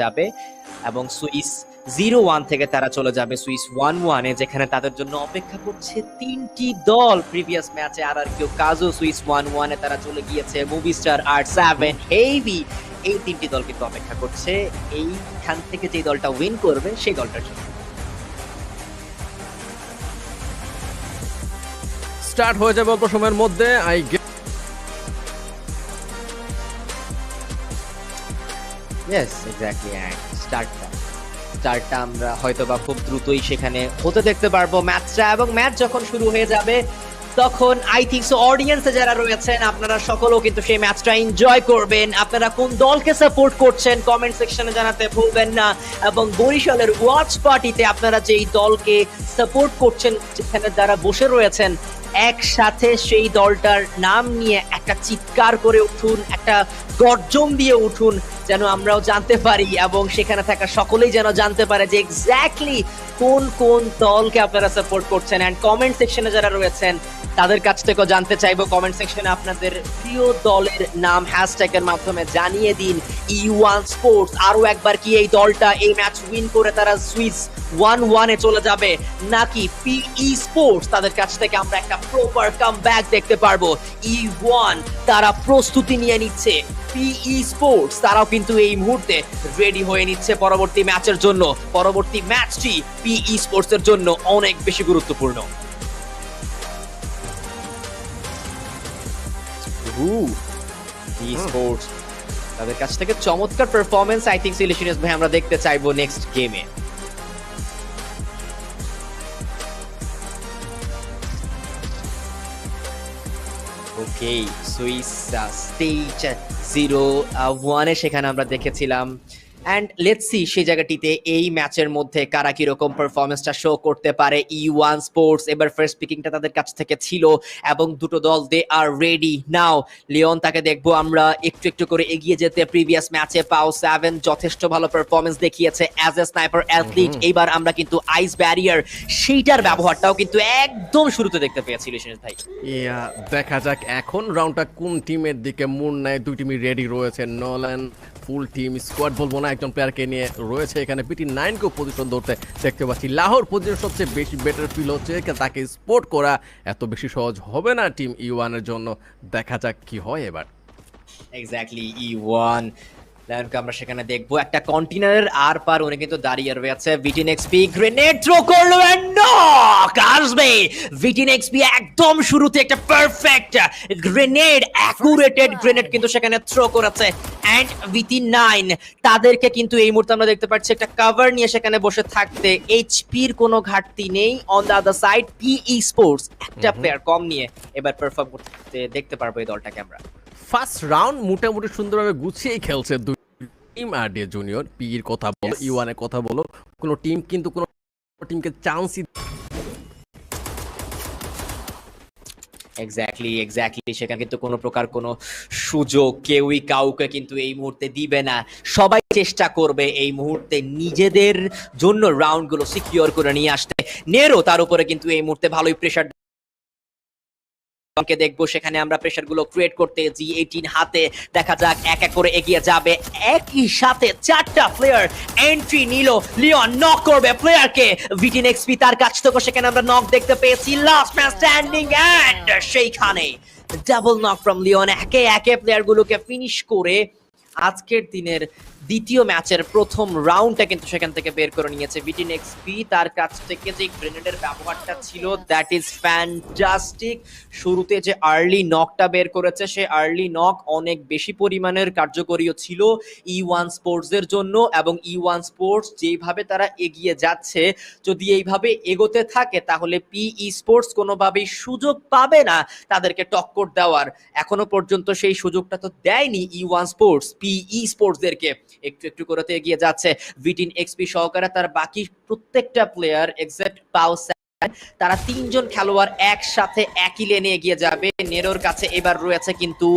যাবে এবং Swiss zero one থেকে তারা চলে যাবে সুইস ওয়ান ওয়ানে, যেখানে তাদের জন্য অপেক্ষা করছে তিনটি দল। প্রিভিয়াস ম্যাচে আর আর কেউ কাজও সুইস ওয়ান ওয়ানে তারা চলে গিয়েছে। মুভি স্টার আর সেভেন হেভি এই তিনটি দল কিন্তু অপেক্ষা করছে। এইখান থেকে যে দলটা উইন করবে, সেই দলটার জন্য। স্টার্ট হয়ে যাবে অল্প সময়ের মধ্যে। আই ইয়েস এক্স্যাক্টলি অ্যান্ড স্টার্টটা আমরা হয়তো বা খুব দ্রুতই সেখানে হতে দেখতে পারব ম্যাচটা, এবং ম্যাচ যখন শুরু হয়ে যাবে, তখন আই থিঙ্ক সো অডিয়েন্সে যারা রয়েছেন, আপনারা সকলেও কিন্তু সেই ম্যাচটা এনজয় করবেন। আপনারা কোন দলকে সাপোর্ট করছেন কমেন্ট সেকশনে জানাতে ভুলবেন না, এবং বরিশালের ওয়াচ পার্টিতে আপনারা যেই দলকে সাপোর্ট করছেন, যেখানে যারা বসে রয়েছেন, একসাথে সেই দলটার নাম নিয়ে একটা চিৎকার করে উঠুন, একটা গর্জন দিয়ে উঠুন যেন আমরাও জানতে পারি এবং সেখানে থাকা সকলেই যেন জানতে পারে যে এক্স্যাক্টলি কোন কোন দলকে আপনারা সাপোর্ট করছেন। অ্যান্ড কমেন্ট সেকশনে যারা রয়েছেন, তাদের কাছ থেকেও জানতে চাইব। কমেন্ট সেকশনে আপনাদের প্রিয় দলের নাম হ্যাশট্যাগের মাধ্যমে জানিয়ে দিন। ই ওয়ান স্পোর্টস আরও একবার কি এই দলটা এই ম্যাচ উইন করে তারা সুইস ওয়ান ওয়ানে চলে যাবে? নাকি পিই স্পোর্টস তাদের কাছ থেকে আমরা একটা প্রপার কাম দেখতে পারব? ই ওয়ান তারা প্রস্তুতি নিয়ে নিচ্ছে। পিই স্পোর্টস তারাও কিন্তু এই মুহূর্তে রেডি হয়ে নিচ্ছে পরবর্তী ম্যাচের জন্য। পরবর্তী ম্যাচটি পিই স্পোর্টস এর জন্য অনেক বেশি গুরুত্বপূর্ণ। স্পোর্টস তাদের কাছ থেকে চমৎকার পারফরমেন্স আই থিঙ্ক সিলেশনিয়াস ভাই আমরা দেখতে চাইব নেক্সট গেমে ওকে সুইস স্টেজ জিরো ওয়ানে সেখানে আমরা দেখেছিলাম অ্যান্ড লেটস সি সেই জায়গাটিতে এই ম্যাচের মধ্যে কারা কীরকম পারফরমেন্সটা শো করতে পারে? ই ওয়ান স্পোর্টস এবার ফার্স্ট পিকিংটা তাদের কাছ থেকে ছিল এবং দুটো দল দে আর রেডি নাও লিওন তাকে দেখব আমরা একটু একটু করে এগিয়ে যেতে। প্রিভিয়াস ম্যাচে পাও সেভেন যথেষ্ট ভালো পারফরমেন্স দেখিয়েছে অ্যাজ এ স্নাইপার অ্যাথলিট এইবার আমরা কিন্তু আইস ব্যারিয়ার সেইটার ব্যবহারটাও কিন্তু একদম শুরুতে দেখতে পেয়েছি লিশনের ভাই। ইয়া দেখা যাক এখন রাউন্ডটা কোন টিমের দিকে মুন নেয়? দুই টিমই রেডি রয়েছে নলেন ফুল টিম স্কোয়াড বলব না একজন প্লেয়ারকে নিয়ে রয়েছে এখানে পিটি নাইনকেও পজিশন ধরতে দেখতে পাচ্ছি। লাহোর পজিশন সবচেয়ে বেশি বেটার ফিল হচ্ছে তাকে স্পোর্ট করা এত বেশি সহজ হবে না টিম ইউয়ানের জন্য। দেখা যাক কি হয় এবার। এক্স্যাক্টলি ই ওয়ান লায়নকে আমরা সেখানে দেখব। একটা কন্টেনারের আর পার উনি কিন্তু দাঁড়িয়ে রয়েছে ভিটিন এক্সপি গ্রেনেড থ্রো করল এন্ড নক আসবে! ভিটিন এক্সপি একদম শুরুতে একটা পারফেক্ট গ্রেনেড অ্যাকুরেটেড গ্রেনেড কিন্তু সেখানে থ্রো করেছে। ভিটিন নাইন তাদেরকে কিন্তু এই মুহূর্তে আমরা দেখতে পাচ্ছি একটা কভার নিয়ে সেখানে বসে থাকতে। এইচপির কোনো ঘাটতি নেই। On the other side PE sports একটা প্লেয়ার কম নিয়ে এবার পারফর্ম করতে দেখতে পারব এই দলটাকে আমরা। ফার্স্ট রাউন্ড মোটামুটি সুন্দরভাবে গুছিয়েই খেলছে দুই টিম আর ডি জুনিয়র পি এর কথা বলো Yes. ইউয়ানের কথা বলো কোনো টিম কিন্তু কোনো টিমকে চান্সই এক্স্যাক্টলি এক্স্যাক্টলি সেখানে কিন্তু কোনো প্রকার কোনো সুযোগ কেউই কাউকে কিন্তু এই মুহূর্তে দিবে না সবাই চেষ্টা করবে এই মুহূর্তে নিজেদের জন্য রাউন্ডগুলো সিকিউর করে নিয়ে আসতে নেরো তার উপরে কিন্তু এই মুহূর্তে ভালোই প্রেশার কে দেখব, সেখানে আমরা প্রেশারগুলো ক্রিয়েট করতে জি এইটিন হাতে। দেখা যাক, এক এক করে এগিয়ে যাবে। একই সাথে চারটা প্লেয়ার এন্ট্রি নিল। লিওন নক করবে প্লেয়ারকে ভিটিন এক্সপি তার কাছ থেকে সেখানে আমরা নক দেখতে পেয়েছি। লাস্ট ম্যান স্ট্যান্ডিং এন্ড সেইখানে ডাবল নক ফ্রম লিওন একে একে প্লেয়ার গুলোকে ফিনিশ করে আজকের দিনের দ্বিতীয় ম্যাচের প্রথম রাউন্ডটা কিন্তু সেখান থেকে বের করে নিয়েছে ভিটিন এক্সপি। তার কাছ থেকে যে গ্রেনেডের ব্যবহারটা ছিল দ্যাট ইজ ফ্যান্টাস্টিক শুরুতে যে আর্লি নকটা বের করেছে, সে আর্লি নক অনেক বেশি পরিমাণের কার্যকরীও ছিল ই ওয়ান স্পোর্টস এর জন্য এবং ই ওয়ান স্পোর্টস যেইভাবে তারা এগিয়ে যাচ্ছে, যদি এইভাবে এগোতে থাকে তাহলে পিই স্পোর্টস কোনোভাবেই সুযোগ পাবে না তাদেরকে টক্কর দেওয়ার। এখনও পর্যন্ত সেই সুযোগটা তো দেয়নি ই ওয়ান স্পোর্টস পি পিই স্পোর্টসদেরকে একটু একটু করে এগিয়ে যাচ্ছে। ভিটিন এক্সপি সহকারে তার বাকি প্রত্যেকটা প্লেয়ার এক্সেপ্ট পাও তারা তিনজন খেলোয়াড় একসাথে একই লেনে এগিয়ে যাবে। নেরোর কাছে এবার রয়েছে কিন্তু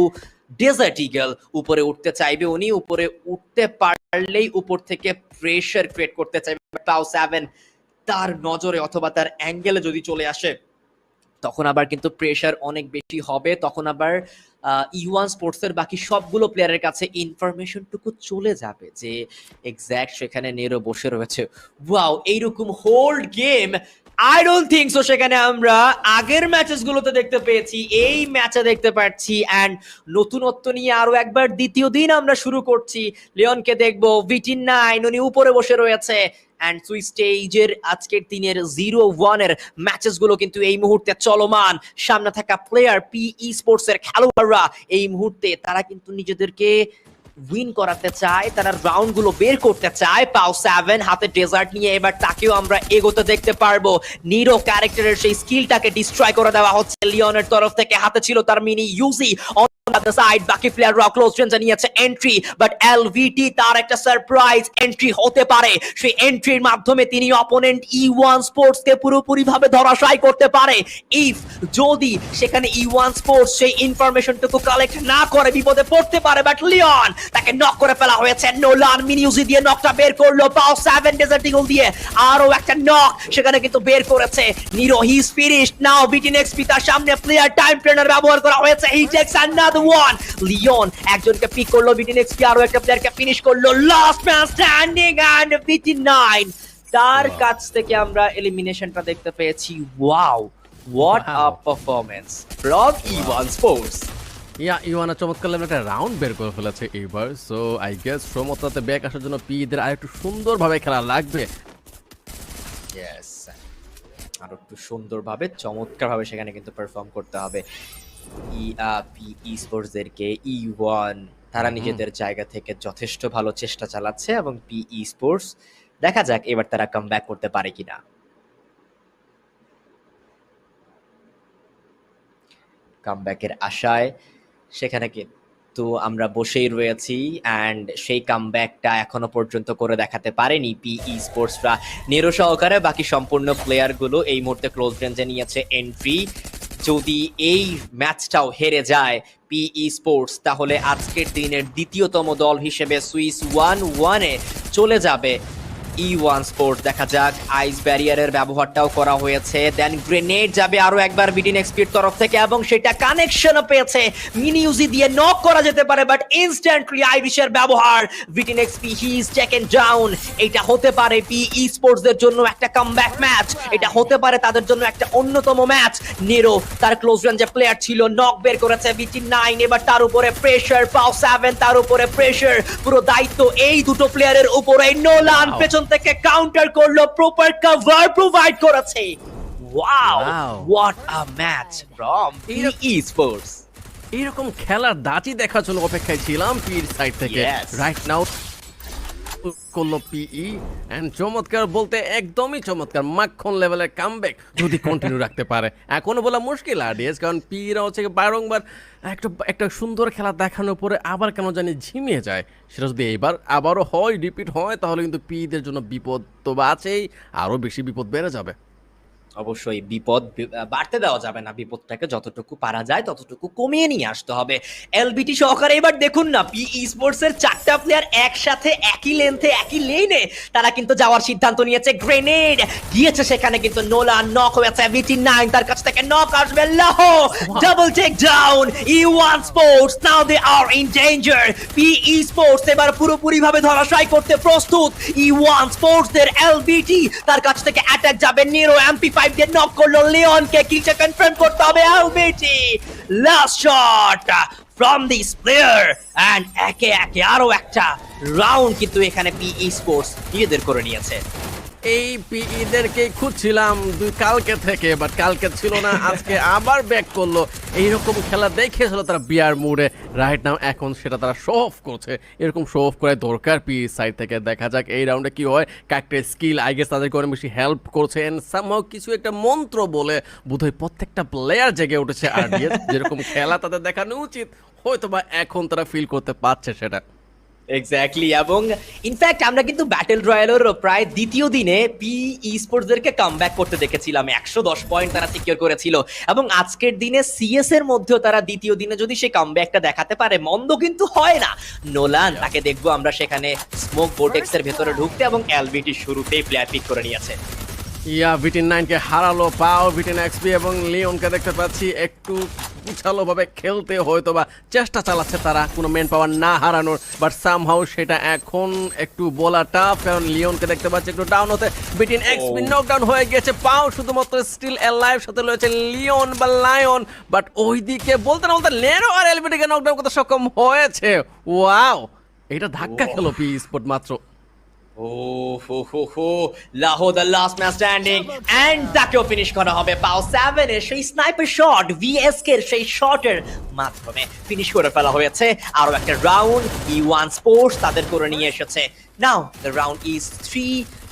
ডেজার্ট ইগল উপরে উঠতে চাইবে উনি, উপরে উঠতে পারলেই উপর থেকে প্রেশার ক্রিয়েট করতে চাইবে পাও সেভেন তার নজরে অথবা তার অ্যাঙ্গেলে যদি চলে আসে, তখন আবার কিন্তু প্রেশার অনেক বেশি হবে। তখন আবার ইউয়ান স্পোর্টসের বাকি সবগুলো প্লেয়ারের কাছে ইনফরমেশনটুকু চলে যাবে যে এক্স্যাক্ট সেখানে নেরো বসে রয়েছে। ওয়াও এইরকম hold game I don't think so সেখানে আমরা আগের ম্যাচেস গুলোতে দেখতে পেয়েছি, এই ম্যাচে দেখতে পাচ্ছি অ্যান্ড নতুনত্ব নিয়ে আরও একবার দ্বিতীয় দিন আমরা শুরু করছি। লিওনকে দেখব ভিটিন নাইন উনি উপরে বসে রয়েছে অ্যান্ড সুই স্টেজের আজকের দিনের জিরো ওয়ানের ম্যাচেসগুলো কিন্তু এই মুহূর্তে চলমান। সামনে থাকা প্লেয়ার পিই স্পোর্টস এর খেলোয়াড়রা এই মুহূর্তে, তারা কিন্তু নিজেদেরকে উইন করাতে চায়, তারা রাউন্ডগুলো বের করতে চায়, পাও সেভেন হাতে ডেজার্ট নিয়ে এবার তাকেও আমরা এগোতে দেখতে পারব। নিরো ক্যারেক্টারের সেই স্কিলটাকে ডিস্ট্রয় করে দেওয়া হচ্ছে লিওনের তরফ থেকে হাতে ছিল তার মিনি ইউজি the side. বাকি প্লেয়াররা ক্লোজ রেঞ্জে নিয়েছে এন্ট্রি বাট এলভিটি তার একটা সারপ্রাইজ এন্ট্রি হতে পারে। সেই এন্ট্রির মাধ্যমে তিনি অপোনেন্ট ই ওয়ান স্পোর্টস কে পুরোপুরি ভাবে ধরাশায়ী করতে পারে। ইফ যদি সেখানে ই ওয়ান স্পোর্টস সেই ইনফরমেশনটুকু কালেক্ট না করে, বিপদে পড়তে পারে বাট লিওন তাকে নক করে ফেলা হয়েছে। নোলান মিনিউজি দিয়ে নকটা বের করল পাও সেভেন ডেজার্ট ইগল দিয়ে আরও একটা নক সেখানে কিন্তু বের করেছে Nero he is finished now বিটিন XP তার সামনে প্লেয়ার টাইম ট্রেনার ব্যবহার করা হয়েছে। He takes another one Leon একজনকে পিক করল আরও একটা প্লেয়ারকে ফিনিশ করল লাস্ট ম্যান স্ট্যান্ডিং এন্ড বিটিন নাইন তার কাছ থেকে আমরা এলিমিনেশনটা দেখতে পেয়েছি। Wow what a performance from E1 sports yeah ইওয়ানা চমৎকার level একটা রাউন্ড বের করে ফেলেছে এইবার। সো আই গেস সমতাতে ব্যাক আসার জন্য পিদের আর একটু সুন্দরভাবে খেলা লাগবে। ইয়েস আরও একটু সুন্দরভাবে চমৎকারভাবে সেখানে কিন্তু পারফর্ম করতে হবে। ই পি ই স্পোর্টসদেরকে ই ওয়ান তারা নিজেদের জায়গা থেকে যথেষ্ট ভালো চেষ্টা চালাচ্ছে এবং পি ই স্পোর্টস দেখা যাক এবার তারা কাম করতে পারে কিনা। কামব্যাকের আশায় সেখানে কিন্তু আমরা বসেই রয়েছি অ্যান্ড সেই কাম কামব্যাকটা এখনও পর্যন্ত করে দেখাতে পারেনি পিই স্পোর্টসরা নেরো সহকারে বাকি সম্পূর্ণ প্লেয়ারগুলো এই মুহূর্তে ক্লোজ রেঞ্জে নিয়েছে এন্ট্রি যদি এই ম্যাচটাও হেরে যায় পিই স্পোর্টস তাহলে আজকের দিনের দ্বিতীয়তম দল হিসেবে সুইস ওয়ান ওয়ানে চলে যাবে ই ওয়ান স্পোর্টস দেখা যাক আইস ব্যারিয়ারের ব্যবহারটাও করা হয়েছে। দেন গ্রেনেড যাবে আরও একবার বিডিন এক্সপির তরফ থেকে এবং সেটা কানেকশনও পেয়েছে। মিনি ইউজি দিয়ে নক করা যেতে পারে বাট ইনস্ট্যান্টলি আইরিশের ব্যবহার। বিডিন XP he is taken down এটা হতে পারে পি ই স্পোর্টস এর জন্য একটা কামব্যাক ম্যাচ এটা হতে পারে তাদের জন্য একটা অন্যতম ম্যাচ নেরো তার ক্লোজ রেঞ্জে প্লেয়ার ছিল নক বের করেছে বিটি নাইন এবার তার উপরে প্রেসার পাও সেভেন তার উপরে প্রেসার পুরো দায়িত্ব এই দুটো প্লেয়ারের উপরে নোলান. পেছন থেকে কাউন্টার করল প্রপার কভার প্রোভাইড করেছে। Wow what a match from E sports এইরকম খেলার দাঁতই দেখার জন্য অপেক্ষায় ছিলাম পির সাইড থেকে। রাইট নাও করল পিই অ্যান্ড চমৎকার বলতে একদমই চমৎকার মাখন লেভেলের কামব্যাক যদি কন্টিনিউ রাখতে পারে। এখনও বলা মুশকিল আরডিএস কারণ পিইরা হচ্ছে বারংবার একটা একটা সুন্দর খেলা দেখানোর পরে আবার কেন জানি ঝিমিয়ে যায়। সেটা যদি এবার আবারও হয় রিপিট হয়, তাহলে কিন্তু পিইদের জন্য বিপদ তো আছেই, আরও বেশি বিপদ বেড়ে যাবে। অবশ্যই বিপদ বাড়তে দেওয়া যাবে না বিপদটাকে। যতটুকু পারা যায় ততটুকু কমিয়ে নিয়ে আসতে হবে। এলবিটি সহকারে এবার দেখুন না পি স্পোর্টস এর চারটা প্লেয়ার একসাথে একই লেন্থে একই লেনে তারা কিন্তু যাওয়ার সিদ্ধান্ত নিয়েছে। গ্রেনেড গিয়েছে সেখানে কিন্তু নোলা নক হয়েছে নাইন তার কাছ থেকে নক আসবে Lahore double take down E one Sports now they are in danger PE Sports এবার পুরোপুরি ভাবে ধরাশায়ী করতে প্রস্তুত। ই ওয়ান স্পোর্টস দের এলবিটি তার কাছ থেকে অ্যাটাক যাবে নিরো এমপি ফাইভ দিয়ে নক করল লিওনকে কিলটা কনফার্ম করতে হবে LBT last shot from this player and একে একে আরও একটা রাউন্ড কিন্তু এখানে পিই স্পোর্টস নিজেদের করে নিয়েছে। এই পিইদেরকে খুঁজছিলাম দুই কালকে থেকে বাট কালকে ছিল না, আজকে আবার ব্যাক করল। এইরকম খেলা দেখেছিল তারা বিয়ার মুডে। রাইট নাও এখন সেটা তারা শো অফ করছে। এরকম শো অফ করে দরকার পি সাইড থেকে। দেখা যাক এই রাউন্ডে কি হয়। কাকটের স্কিল আই গেস তাদেরকে অনেক বেশি হেল্প করছে। এন্ড সামহাও কিছু একটা মন্ত্র বলে বোধহয় প্রত্যেকটা প্লেয়ার জেগে উঠেছে আর যেরকম খেলা তাদের দেখানো উচিত হয়তো বা এখন তারা ফিল করতে পারছে সেটা। এক্স্যাক্টলি এবং ইনফ্যাক্ট আমরা কিন্তু ব্যাটেল রয়্যালের প্রায় দ্বিতীয় দিনে পি ই স্পোর্টসদেরকে কাম করতে দেখেছিলাম। একশো দশ পয়েন্ট তারা সিকিউর করেছিল। এবং আজকের দিনে সিএস এর মধ্যেও তারা দ্বিতীয় দিনে যদি সেই কাম দেখাতে পারে, মন্দ কিন্তু হয় না। নোলান তাকে দেখব আমরা সেখানে স্মোক বোটেক্স ভেতরে ঢুকতে এবং এলবিটি শুরুতেই প্লেয়ার পিক করে নিয়েছে। ইয়া ভিটিন নাইনকে হারালো পাও ভিটিন এক্সপি এবং লিওনকে দেখতে পাচ্ছি একটু গুছালো ভাবে খেলতে হয়তো বা চেষ্টা চালাচ্ছে তারা কোনো মেন পাওয়ার না হারানোর বাট সামহাউ সেটা এখন একটু বলা টাফ কারণ লিওনকে দেখতে পাচ্ছি একটু ডাউন হতে। বিটিন এক্সপি নকডাউন হয়ে গেছে পাও শুধুমাত্র স্টিল লাইভ সাথে রয়েছে লিওন বা লায়ন বাট ওইদিকে বলতে না বলতে নেরো আর এলবিটিকে নকডাউন করতে সক্ষম হয়েছে। ওয়াও এটা ধাক্কা খেলো পি স্পোর্ট মাত্র। Oh, ho, ho, ho. Lahore the last match standing and তাকেও ফিনিশ করা হবে। পাও সেভেন এর সেই স্নাইপার শট ভিএসকে এর সেই শটের মাধ্যমে ফিনিশ করে ফেলা হয়েছে। আরও একটা রাউন্ড ই ওয়ান স্পোর্টস তাদের করে নিয়ে এসেছে। Now the round is three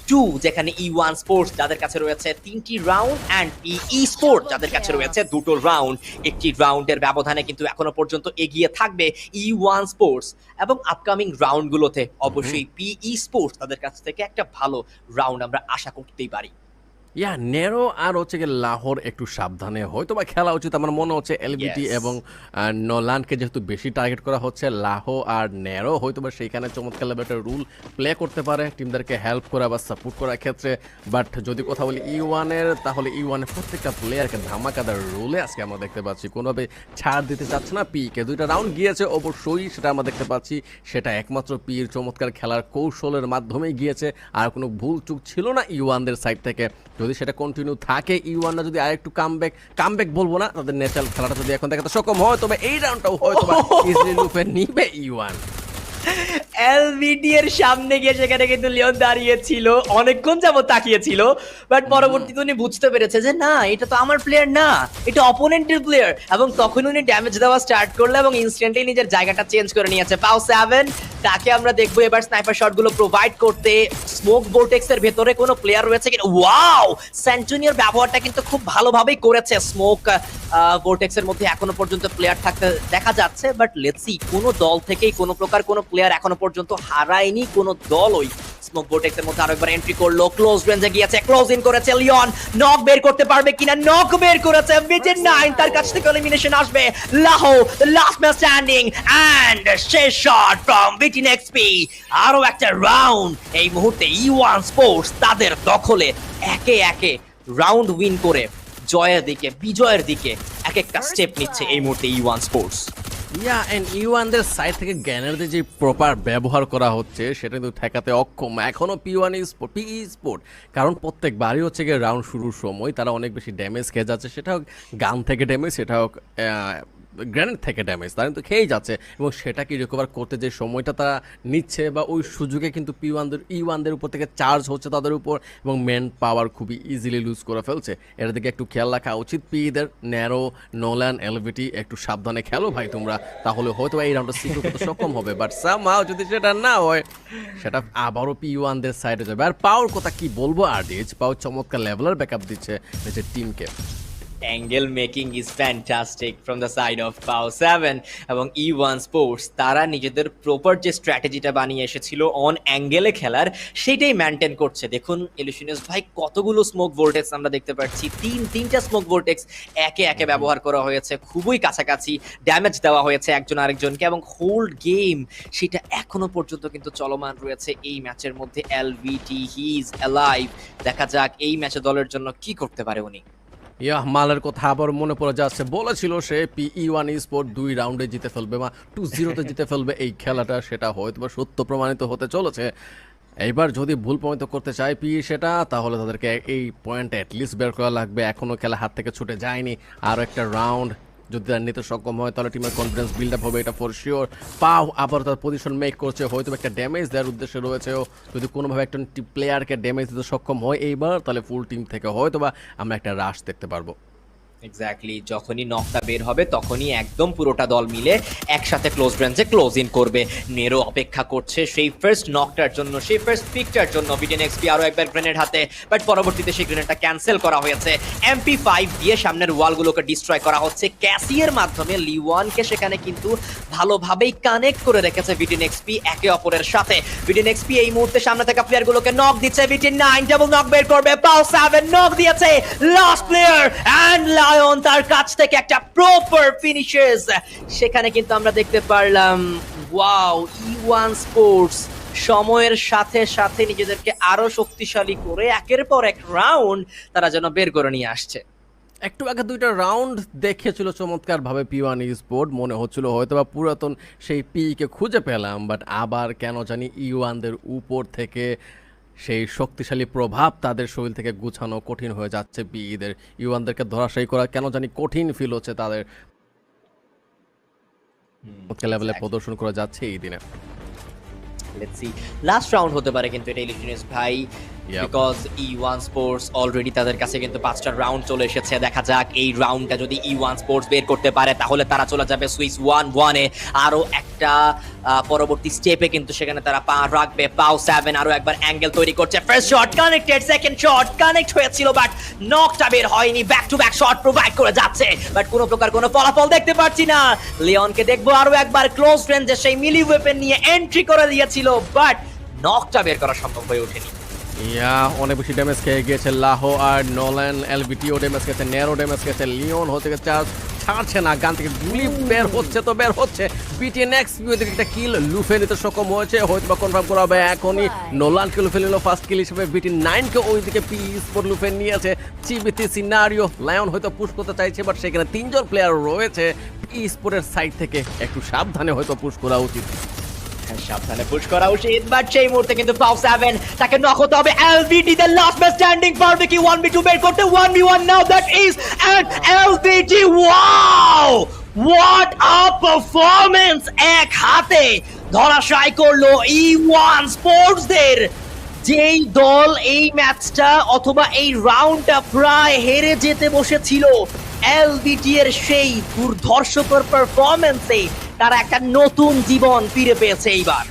two যেখানে ই ওয়ান স্পোর্টস যাদের কাছে রয়েছে তিনটি round and E E sport যাদের কাছে রয়েছে দুটো রাউন্ড একটি রাউন্ডের ব্যবধানে কিন্তু এখনও পর্যন্ত এগিয়ে থাকবে ই ওয়ান স্পোর্টস এবং আপকামিং রাউন্ডগুলোতে অবশ্যই পিই স্পোর্টস তাদের কাছ থেকে একটা ভালো রাউন্ড আমরা আশা করতেই পারি। ইয়া নেরো আর হচ্ছে গিয়ে লাহোর একটু সাবধানে। হয়তো বা খেলা উচিত আমার মনে হচ্ছে এলবিটি এবং নোলানকে যেহেতু বেশি টার্গেট করা হচ্ছে লাহো আর নেরো হয়তো বা সেইখানে চমৎকার লেভেল একটা রুল প্লে করতে পারে টিমদেরকে হেল্প করা বা সাপোর্ট করার ক্ষেত্রে। বাট যদি কথা বলি ই ওয়ানের তাহলে ই ওয়ানের প্রত্যেকটা প্লেয়ারকে ধামাকাদার রুলে আজকে আমরা দেখতে পাচ্ছি। কোনোভাবে ছাড় দিতে চাচ্ছে না পিকে দুইটা রাউন্ড গিয়েছে অবশ্যই সেটা আমরা দেখতে পাচ্ছি। সেটা একমাত্র পির চমৎকার খেলার কৌশলের মাধ্যমেই গিয়েছে। আর কোনো ভুল চুক ছিল না ই ওয়ানদের সাইড থেকে। যদি সেটা কন্টিনিউ থাকে ইউয়ানরা ওয়ানরা যদি আরেকটু কামব্যাক কামব্যাক বলব না তাদের ন্যাচারাল খেলাটা যদি এখন দেখাতে সক্ষম হয় তবে এই রাউন্ডটাও হয়তো ইসরায়েল নিবে ই এলভিডি এর সামনে গিয়ে সেখানে কিন্তু লিওন দাঁড়িয়েছিল অনেকক্ষণ যাবত তাকিয়েছিল বাট পরবর্তীতে উনি বুঝতে পেরেছে যে না এটা তো আমার প্লেয়ার না এটা অপোনেন্টের প্লেয়ার এবং তখন উনি ড্যামেজ দেওয়া স্টার্ট করল এবং ইনস্ট্যান্টলি নিজের জায়গাটা চেঞ্জ করে নিয়েছে। পাও সেভেন তাকে আমরা দেখব এবার স্নাইপার শটগুলো প্রোভাইড করতে স্মোক বোর্টেক্স এর ভেতরে কোনো প্লেয়ার রয়েছে কিনা? ওয়াও সেন্টুনিয়ার ব্যবহারটা কিন্তু খুব ভালোভাবেই করেছে। স্মোক বোর্টেক্স এর মধ্যে এখনও পর্যন্ত প্লেয়ার থাকতে দেখা যাচ্ছে বাট লেটস কোনো দল থেকেই কোনো প্রকার কোনো প্লেয়ার এখনও পর্যন্ত হারায়নি কোনো ম্যাচ স্ট্যান্ডিং এন্ড আরও একটা রাউন্ড এই মুহূর্তে স্পোর্টস তাদের দখলে একে একে রাউন্ড উইন করে জয়ের দিকে, বিজয়ের দিকে এক একটা স্টেপ নিচ্ছে এই মুহূর্তে E one sports yeah and ইউয়ানদের side থেকে জ্ঞানেরদের যে প্রপার ব্যবহার করা হচ্ছে, সেটা কিন্তু ঠেকাতে অক্ষম। এখনও P one sport P sport কারণ প্রত্যেকবারই হচ্ছে গিয়ে রাউন্ড শুরুর সময় তারা অনেক বেশি ড্যামেজ খেয়ে যাচ্ছে। সেটা হোক গান থেকে ড্যামেজ সেটা হোক গ্রেনেড থেকে ড্যামেজ তারা কিন্তু খেয়েই যাচ্ছে। এবং সেটাকে রিকভার করতে যে সময়টা তারা নিচ্ছে বা ওই সুযোগে কিন্তু পি ওয়ানদের ই ওয়ানদের উপর থেকে চার্জ হচ্ছে তাদের উপর এবং ম্যান পাওয়ার খুবই ইজিলি লুজ করে ফেলছে। এর দিকে একটু খেয়াল রাখা উচিত পিদের ন্যারো নোল্যান এলভিটি একটু সাবধানে খেলো ভাই তোমরা, তাহলে হয়তো এই রাউন্ডটা সিকিউর করতে সক্ষম হবে। বাট সামহাও যদি সেটা না হয়, সেটা আবারও পি ওয়ানদের সাইডে যাবে। আর পাওয়ার কথা কি বলব? আর ডিজ পাওয়ার চমৎকার লেভেলার ব্যাকআপ দিচ্ছে নিজের টিমকে angle making is fantastic from the side of পাও সেভেন এবং ই ওয়ান স্পোর্টস তারা নিজেদের প্রপার যে স্ট্র্যাটেজিটা বানিয়ে এসেছিল অন অ্যাঙ্গেলে খেলার সেটাই মেনটেন করছে। দেখুন এলিশিনিয়াস ভাই কতগুলো স্মোক ভোল্টেক্স আমরা দেখতে পাচ্ছি। তিন তিনটা স্মোক ভোল্টেক্স একে একে ব্যবহার করা হয়েছে। খুবই কাছাকাছি ড্যামেজ দেওয়া হয়েছে একজন আরেকজনকে এবং হোল্ড গেম সেটা এখনও পর্যন্ত কিন্তু চলমান রয়েছে এই ম্যাচের মধ্যে। এলভিটি হি ইজ অ্যালাইভ দেখা যাক এই ম্যাচে দলের জন্য কি করতে পারে উনি। ইয়াহ, মালের কথা আবার মনে পড়ে যাচ্ছে। বলেছিল সে পিই ওয়ান স্পোর্ট দুই রাউন্ডে জিতে ফেলবে বা টু জিরোতে জিতে ফেলবে। এই খেলাটা সেটা হয়তো বা সত্য প্রমাণিত হতে চলেছে। এইবার যদি ভুল প্রমাণিত করতে চায় পি সেটা, তাহলে তাদেরকে এই পয়েন্ট অ্যাটলিস্ট বের করা লাগবে। এখনও খেলা হাত থেকে ছুটে যায়নি। আরও একটা রাউন্ড যদি তারা নিতে সক্ষম হয়, তাহলে টিমের কনফিডেন্স বিল্ড আপ হবে, এটা ফর শিওর পাও আবার তার পজিশন মেক করছে, হয়তো একটা ড্যামেজ দেওয়ার উদ্দেশ্যে রয়েছে যদি কোনোভাবে একটা প্লেয়ারকে ড্যামেজ দিতে সক্ষম হয় এইবার, তাহলে ফুল টিম থেকে হয়তো বা আমরা একটা রাশ দেখতে পারব। এক্স্যাক্টলি যখনই নকটা বের হবে, তখনই একদম পুরোটা দল মিলে একসাথে ক্লোজ রেঞ্জে ক্লোজ ইন করবে। নেরো অপেক্ষা করছে সেই ফার্স্ট নকটার জন্য, সেই ফার্স্ট পিকটার জন্য বিটেন এক্সপি আরও একবার গ্রেনেড হাতে। বাট পরবর্তীতে সেই গ্রেনেডটা ক্যান্সেল করা হয়েছে। এমপি ফাইভ দিয়ে সামনের ওয়ালগুলোকে ডিস্ট্রয় করা হচ্ছে। ক্যাসিয়ের মাধ্যমে লিওয়ানকে সেখানে কিন্তু ভালোভাবেই কানেক্ট করে রেখেছে বিটেন এক্সপি একে অপরের সাথে। বিটেন এক্সপি এই মুহূর্তে সামনে থাকা প্লেয়ারগুলোকে নক দিচ্ছে। বিটেন নাইন ডাবল নক বের করবে। পাও সেভেন নক দিয়েছে। লাস্ট প্লেয়ার অ্যান্ড লায়ন তার কাছ থেকে একটা প্রপার ফিনিশেস সেখানে কিন্তু আমরা দেখতে পারলাম ওয়াও ই ওয়ান স্পোর্টস সময়ের সাথে সাথে নিজেদেরকে আরও শক্তিশালী করে একের পর এক রাউন্ড তারা যেন বের করে নিয়ে আসছে। একটু আগে দুইটা রাউন্ড দেখেছিল চমৎকার ভাবে পিওয়ান স্পোর্ট মনে হচ্ছিল হয়তো বা পুরাতন সেই পিকে খুঁজে পেলাম বাট আবার কেন জানি ইউয়ানদের উপর থেকে সেই শক্তিশালী প্রভাব তাদের শরীর থেকে গুছানো কঠিন হয়ে যাচ্ছে। বিদের ইউয়ানদেরকে ধরাশায়ী করা কেন জানি কঠিন ফিল হচ্ছে তাদের। লেভেলে প্রদর্শন করা যাচ্ছে এই দিনে। লেটস সি লাস্ট রাউন্ড হতে পারে কিন্তু এটা ইলেকট্রনিক্স ভাই. Because E one sports already তাদের কাছে কিন্তু পাঁচটা রাউন্ড চলে এসেছে। দেখা যাক এই রাউন্ডটা যদি ই ওয়ান স্পোর্টস বের করতে পারে, তাহলে তারা চলে যাবে সুইস ওয়ান ওয়ানে আরও একটা পরবর্তী স্টেপে কিন্তু সেখানে তারা পা রাখবে। পাও সেভেন আরও একবার অ্যাঙ্গেল তৈরি করছে। First shot connected second shot connect হয়েছিল বাট নকটা বের হয়নি। Back to back shot provide করে যাচ্ছে। বাট কোনো প্রকার কোনো ফলাফল দেখতে পাচ্ছি না। লিওনকে দেখব আরও একবার ক্লোজ রেঞ্জে সেই মিলি ওয়েপেন নিয়ে এন্ট্রি করে দিয়েছিল বাট নকটা বের করা সম্ভব হয়ে ওঠেনি। ইয়া অনেক বেশি ড্যামেজ খেয়ে গিয়েছে লাহো আর নলেন এলবিটিও ড্যামেজ খেয়েছে নেরো ড্যামেজ খেয়েছে লিওন হতে গেছে চার্জ ছাড়ছে না গান থেকে গুলি বের হচ্ছে তো বের হচ্ছে। বিটি নেক্সট ভিউ থেকে একটা কিল লুফে নিতে সক্ষম হয়েছে হয়তো বা কনফার্ম করা হবে এখনই। নোলানকে লুফে নিল ফার্স্ট কিল হিসেবে বিটি নাইনকে ওইদিকে পি স্পোর্ট লুফে নিয়েছে। চিবিতি সিনারিও লায়ন হয়তো পুশ করতে চাইছে বাট সেখানে তিনজন প্লেয়ার রয়েছে পি স্পোর্টের সাইড থেকে। একটু সাবধানে হয়তো পুশ করা উচিত। সাবধানে পুশ করা উচিত বাট সেই মুহূর্তে কিন্তু সেভেন তাকে হবে। এলভিডি দ্য লাস্ট স্ট্যান্ডিং পারবে কি 1v2 বের করতে 1v1 now that is and এলভিডি wow what a performance এক হাতে। ধরাশায়ী করল ই ওয়ান স্পোর্টসদের যেই দল এই ম্যাচটা অথবা এই রাউন্ডটা প্রায় হেরে যেতে বসেছিল এলবিটি এর সেই দুর্ধর্ষকর পারফরম্যান্সে তারা একটা নতুন জীবন ফিরে পেয়েছে এইবার।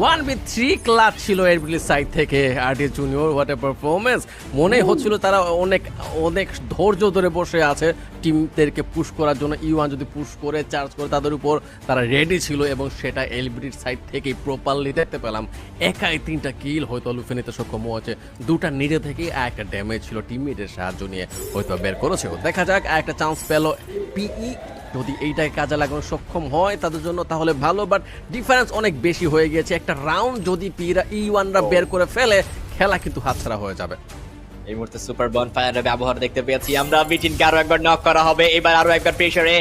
ওয়ান বি থ্রি ক্লাচ ছিল এরবিলি সাইড থেকে RD junior what a performance মনে হচ্ছিল তারা অনেক অনেক ধৈর্য ধরে বসে আছে টিমদেরকে পুশ করার জন্য। ইউয়ান যদি পুশ করে চার্জ করে তাদের উপর তারা রেডি ছিল এবং সেটা এলবিডির সাইড থেকেই প্রপারলি দেখতে পেলাম। একাই তিনটা কিল হয়তো লুফে নিতে সক্ষম হয়েছে। দুটা নিজে থেকেই একটা ড্যামেজ ছিল টিমমেটের সাহায্য নিয়ে হয়তো বের করেছে। দেখা যাক একটা চান্স পেল পিই যদি এইটাকে কাজে লাগানো সক্ষম হয় তাদের জন্য তাহলে ভালো বাট ডিফারেন্স অনেক বেশি হয়ে গিয়েছে। একটা রাউন্ড যদি পিরা ই ওয়ানরা বের করে ফেলে খেলা কিন্তু হাতছাড়া হয়ে যাবে। এই মুহূর্তে সুপার বন ফায়ারের ব্যবহার দেখতে পেয়েছি আমরা। বিটিনকে আরও একবার নক করা হবে। এবার আরও একবার প্রেসারে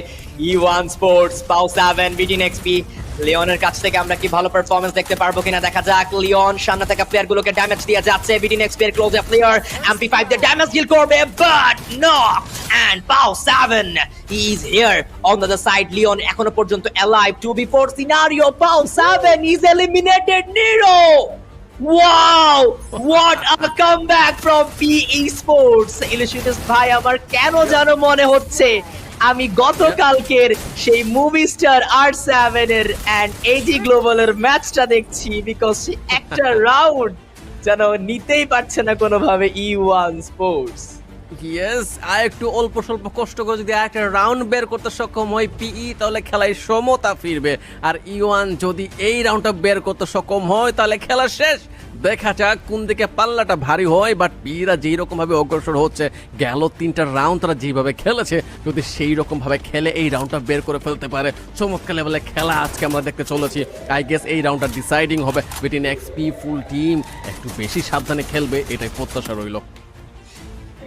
E one sports Pao seven বিটিন XP লিওনের কাছ থেকে আমরা কি ভালো পারফরমেন্স দেখতে পারব কিনা দেখা যাক। লিওন সামনে থাকা প্লেয়ার গুলোকে ড্যামেজ দিয়ে যাচ্ছে। বিটিন এক্সপি এর ক্লোজ প্লেয়ার এমপি ফাইভ দিয়ে ড্যামেজ ডিল করবে but knock and Pao seven is here on the side Leon এখনও পর্যন্ত alive two before scenario Pao seven is eliminated Nero wow what a comeback from PE sports ইলিশিয়াস ভাই, আমার কেন যেন মনে হচ্ছে আমি গতকালকের সেই মুভি স্টার আর সেভেন এর অ্যান্ড এজি গ্লোবালের ম্যাচটা দেখছি বিকজ একটা রাউন্ড যেন নিতেই পারছে না কোনোভাবে ই ওয়ান স্পোর্টস ইয়েস আর একটু অল্প স্বল্প কষ্ট করে যদি একটা রাউন্ড বের করতে সক্ষম হয় পিই তাহলে খেলায় সমতা ফিরবে। আর ইওয়ান যদি এই রাউন্ডটা বের করতে সক্ষম হয়, তাহলে খেলা শেষ। দেখা যাক কোন দিকে পাল্লাটা ভারী হয় বাট পিরা যেই রকম ভাবে অগ্রসর হচ্ছে, গেল তিনটা রাউন্ড তারা যেভাবে খেলেছে, যদি সেই রকম ভাবে খেলে এই রাউন্ডটা বের করে ফেলতে পারে। চমৎকার লেভেলে খেলা আজকে আমরা দেখতে চলেছি। আই গেস এই রাউন্ডটা ডিসাইডিং হবে বিটিন এক্সপি ফুল টিম একটু বেশি সাবধানে খেলবে, এটাই প্রত্যাশা রইল।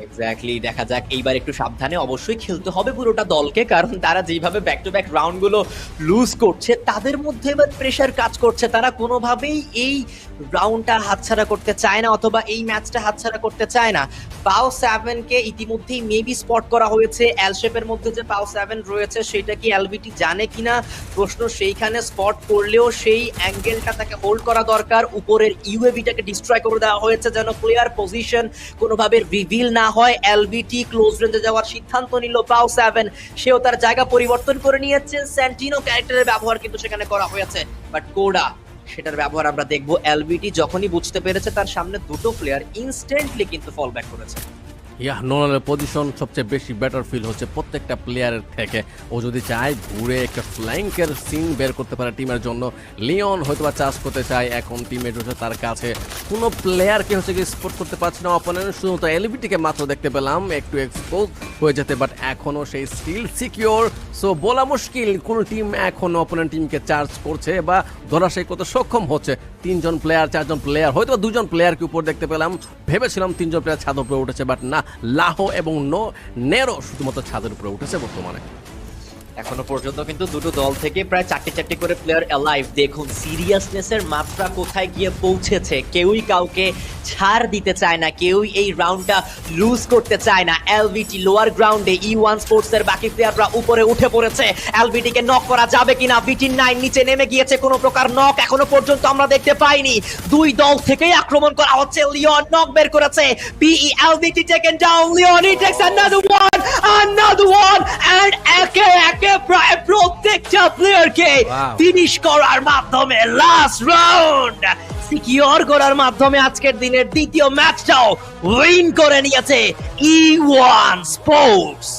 এক্স্যাক্টলি দেখা যাক, এইবার একটু সাবধানে অবশ্যই খেলতে হবে পুরোটা দলকে, কারণ তারা যেভাবে ব্যাক টু ব্যাক রাউন্ডগুলো লুজ করছে, তাদের মধ্যে এবার প্রেশার কাজ করছে। তারা কোনোভাবেই এই রাউন্ডটা হাতছাড়া করতে চায় না, অথবা এই ম্যাচটা হাতছাড়া করতে চায় না। পাও সেভেনকে ইতিমধ্যেই মেবি স্পট করা হয়েছে অ্যালশেপের মধ্যে যে পাও সেভেন রয়েছে, সেটা কি এলবিটি জানে কিনা? প্রশ্ন সেইখানে স্পট করলেও সেই অ্যাঙ্গেলটা তাকে হোল্ড করা দরকার। উপরের ইউএভিটাকে ডিস্ট্রয় করে দেওয়া হয়েছে, যেন প্লেয়ার পজিশন কোনোভাবে রিভিল না হয় এলবিটি ক্লোজ রেঞ্জে যাওয়ার সিদ্ধান্ত নিল পাও সেভেন সেও তার জায়গা পরিবর্তন করে নিয়েছে স্যান্টিনো ক্যারেক্টারের ব্যবহার কিন্তু সেখানে করা হয়েছে। বাট কোডা সেটার ব্যবহার আমরা দেখব। এলবিটি যখনই বুঝতে পেরেছে, তার সামনে দুটো প্লেয়ার ইনস্ট্যান্টলি কিন্তু ফল ব্যাক করেছে। ইয়া নোলানের পজিশন সবচেয়ে বেশি বেটার ফিল হচ্ছে প্রত্যেকটা প্লেয়ারের থেকে। ও যদি চায় ঘুরে একটা ফ্ল্যাঙ্কের সিন বের করতে পারে টিমের জন্য লিওন হয়তো বা চাষ করতে চায়, এখন টিমের হচ্ছে তার কাছে। কোনো প্লেয়ারকে হচ্ছে কি স্পোর্ট করতে পারছে না অপোনেন্ট শুধুমাত্র এলিবিটিকে মাত্র দেখতে পেলাম, একটু এক্সপোজ হয়ে যেতে বাট এখনও সেই স্টিল সিকিওর সো বলা মুশকিল, কোন টিম এখন অপোনেন্ট টিমকে চার্জ করছে বা ধরাশায়ী করতে সক্ষম হচ্ছে। তিনজন প্লেয়ার চারজন প্লেয়ার হয়তো দুজন প্লেয়ারকে উপর দেখতে পেলাম। ভেবেছিলাম তিনজন প্লেয়ার ছাদের উপরে উঠেছে বাট না, লাহো এবং নো, নেরো শুধুমাত্র ছাদের উপরে উঠেছে বর্তমানে। এখনও পর্যন্ত কিন্তু দুটো দল থেকে প্রায় চারটে চারটে করে প্লেয়ার অ্যালাইভ দেখুন সিরিয়াসনেসের মাত্রা কোথায় গিয়ে পৌঁছেছে? কেউই কাউকে ছাড় দিতে চায় না, কেউই এই রাউন্ডটা লুজ করতে চায় না। এলবিটি লোয়ার গ্রাউন্ডে ই ওয়ান স্পোর্টস এর বাকি প্লেয়াররা উপরে উঠে পড়েছে। এলবিটি কে নক করা যাবে কিনা? বিটি নাইন নিচে নেমে গিয়েছে, কোনো প্রকার নক এখনও পর্যন্ত আমরা দেখতে পাইনি। দুই দল থেকেই আক্রমণ করা হচ্ছে লিওন নক বের করেছে। PE LBT taken down Leon he takes another one another one, and একে একে প্রায় প্রত্যেকটা প্লেয়ারকে ফিনিশ করার মাধ্যমে লাস্ট রাউন্ড সিকিউর করার মাধ্যমে আজকের দিনের দ্বিতীয় ম্যাচটাও উইন করে নিয়েছে ই ওয়ান স্পোর্টস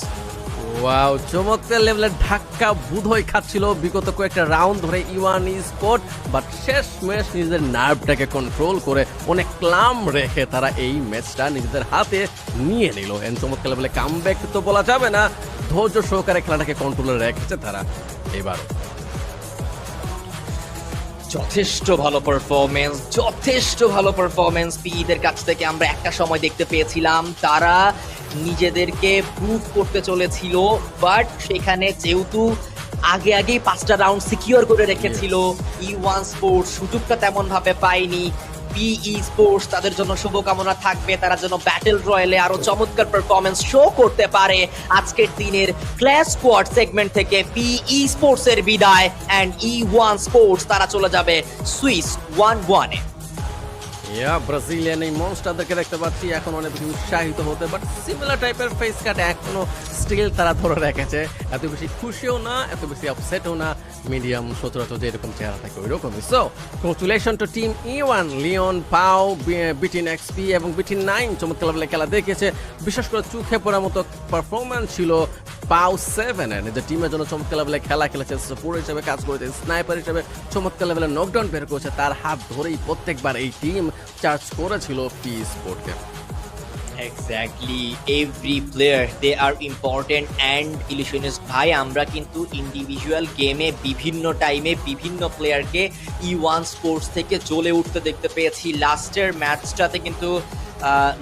ওয়াও চমৎকার লেভেলের ধাক্কা বুধই খাচ্ছিল। বিগত কয়েকটা রাউন্ড ধরে ইওয়ান স্পোর্ট বাট শেষ ম্যাচ নিজেদের নার্ভটাকে কন্ট্রোল করে অনেক ক্লাম রেখে তারা এই ম্যাচটা নিজেদের হাতে নিয়ে নিল। এন চমৎকার লেভেলে কামব্যাক তো বলা যাবে না। ধৈর্য সহকারে খেলাটাকে কন্ট্রোলে রেখেছে তারা এবার। যথেষ্ট ভালো পারফরমেন্স যথেষ্ট ভালো পারফরমেন্স পিইদের কাছ থেকে আমরা একটা সময় দেখতে পেয়েছিলাম। তারা নিজেদেরকে প্রুভ করতে চলেছিল বাট সেখানে যেহেতু আগে আগেই পাঁচটা রাউন্ড সিকিউর করে রেখেছিল ই ওয়ান স্পোর্টস সুযোগটা তেমন ভাবে পায়নি পিই স্পোর্টস তাদের জন্য শুভকামনা থাকবে। তারা যেন ব্যাটেল রয়্যালে আরও চমৎকার পারফরমেন্স শো করতে পারে। আজকের দিনের ক্লাস স্কোয়াড সেগমেন্ট থেকে পিই স্পোর্টস এর বিদায়। অ্যান্ড ই ওয়ান স্পোর্টস তারা চলে যাবে সুইস ওয়ান ওয়ানে ইয়া ব্রাজিলিয়ান এই মনস্টারদেরকে দেখতে পাচ্ছি, এখন অনেক বেশি উৎসাহিত হতে বাট সিমিলার টাইপের ফেস কাট এখনও স্টিল তারা ধরে রেখেছে। এত বেশি খুশিও না, এত বেশি আপসেটও না মিডিয়াম সচরাচর যেরকম চেহারা থাকে ওই রকমই so congratulation to team E one Leon Pao বিটিন XP এবং বিটিন নাইন চমৎকার খেলা দেখিয়েছে। বিশেষ করে চোখে পড়ার মতো পারফরমেন্স ছিল পাও সেভেনের যে টিমের জন্য চমৎকার লেভেলে খেলা খেলেছে। সাপোর্ট হিসেবে কাজ করেছে স্নাইপার হিসেবে চমৎকার লেভেলে নকডাউন বের করেছে। তার হাত ধরেই প্রত্যেকবার এই টিম চার্জ করেছিল P স্পোর্টকে exactly every player they are important and ইলিশনিস্ট ভাই, আমরা কিন্তু ইন্ডিভিজুয়াল গেমে বিভিন্ন টাইমে বিভিন্ন প্লেয়ারকে ই ওয়ান স্পোর্টস থেকে জ্বলে উঠতে দেখতে পেয়েছি। লাস্টের ম্যাচটাতে কিন্তু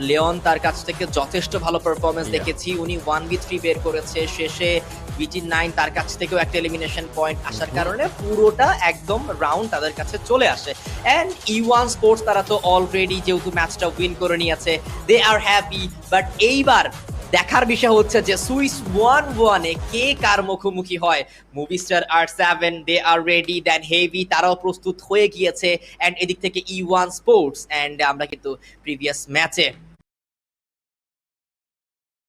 লিওন তার কাছ থেকে যথেষ্ট ভালো পারফরমেন্স দেখেছি। উনি ওয়ান বি থ্রি বের করেছে। শেষে বিটি নাইন তার কাছ থেকেও একটা এলিমিনেশন পয়েন্ট আসার কারণে পুরোটা একদম রাউন্ড তাদের কাছে চলে আসে। অ্যান্ড ই ওয়ান স্পোর্টস তারা তো অলরেডি যেহেতু ম্যাচটা উইন করে নিয়েছে দে আর হ্যাপি বাট এইবার দেখার বিষয় হচ্ছে যে সুইস ওয়ান ওয়ানে কে কার মুখোমুখি হয়? Movie star R seven they are ready then heavy তারাও প্রস্তুত হয়ে গিয়েছে অ্যান্ড এদিক থেকে ই ওয়ান স্পোর্টস অ্যান্ড আমরা কিন্তু প্রিভিয়াস ম্যাচে